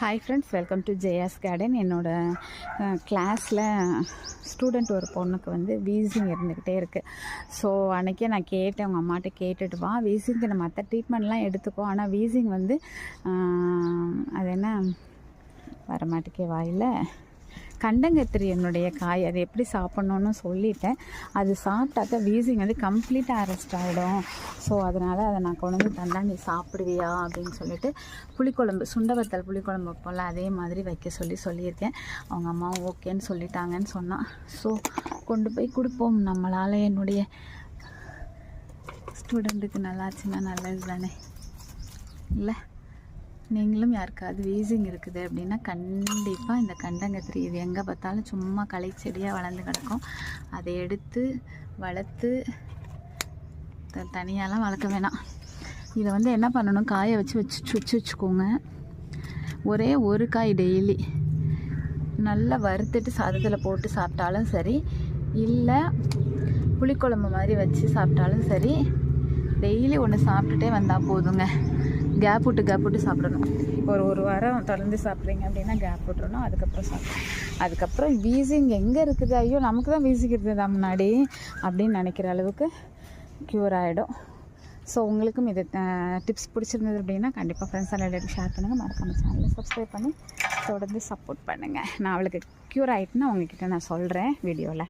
Hi friends welcome to Jaya's garden என்னோடய கிளாஸில் student ஒரு பொண்ணுக்கு வந்து வீசிங் இருந்துக்கிட்டே இருக்குது ஸோ அன்றைக்கே நான் கேட்டேன் உங்கள் அம்மாட்ட கேட்டுட்டு வா வீசிங்க்கு நம்ம மற்ற ட்ரீட்மெண்ட்லாம் எடுத்துக்கோ. ஆனால் வீசிங் வந்து அது என்ன வரமாட்டேக்கே வாயில். கண்டங்கத்திரி என்னுடைய காய் அது எப்படி சாப்பிட்ணுன்னு சொல்லிட்டேன். அது சாப்பிட்டாக்க வீசிங் வந்து கம்ப்ளீட்டாக அரெஸ்ட் ஆகிடும் ஸோ அதனால் அதை நான் கொண்டு வந்து தந்தா நீ சாப்பிடுவியா? அப்படின்னு சொல்லிட்டு புளிக்குழம்பு சுண்டவத்தல் புளிக்குழம்பு வைப்போம்ல அதே மாதிரி வைக்க சொல்லி சொல்லியிருக்கேன். அவங்க அம்மா ஓகேன்னு சொல்லிட்டாங்கன்னு சொன்னான் ஸோ கொண்டு போய் கொடுப்போம். நம்மளால் என்னுடைய ஸ்டூடெண்ட்டுக்கு நல்லாச்சுன்னா நல்லது தானே? இல்லை. நீங்களும் யாருக்காவது வீசிங் இருக்குது அப்படின்னா கண்டிப்பாக இந்த கண்டங்கத்திரி இது எங்கே பார்த்தாலும் சும்மா களை செடியாக வளர்ந்து கிடக்கும். அதை எடுத்து வளர்த்து த தனியாலாம் வளர்க்க வேணாம். இதை வந்து என்ன பண்ணணும்? காய வச்சு வச்சு சுச்சு வச்சுக்கோங்க. ஒரே ஒரு காய் டெய்லி நல்லா வறுத்துட்டு சாதத்தில் போட்டு சாப்பிட்டாலும் சரி இல்லை புளிக்குழம்பு மாதிரி வச்சு சாப்பிட்டாலும் சரி டெய்லி ஒன்று சாப்பிட்டுட்டே வந்தால் போதுங்க. கேப் விட்டு கேப் விட்டு சாப்பிடணும். இப்போ ஒரு ஒரு வாரம் தொடர்ந்து சாப்பிட்றீங்க அப்படின்னா கேப் விட்டுறணும் அதுக்கப்புறம் சாப்பிடணும். அதுக்கப்புறம் வீசிங் எங்கே இருக்குது? ஐயோ நமக்கு தான் வீசிக்கிறது தான் முன்னாடி அப்படின்னு நினைக்கிற அளவுக்கு க்யூர் ஆகிடும் ஸோ உங்களுக்கும் இது டிப்ஸ் பிடிச்சிருந்தது அப்படின்னா கண்டிப்பாக ஃப்ரெண்ட்ஸ் எல்லாரும் ஷேர் பண்ணுங்கள் மறக்காம சேனலை சப்ஸ்கிரைப் பண்ணி தொடர்ந்து சப்போர்ட் பண்ணுங்கள் நான் அவளுக்கு க்யூர் ஆகிட்டுன்னு உங்ககிட்ட நான் சொல்கிறேன் வீடியோவில்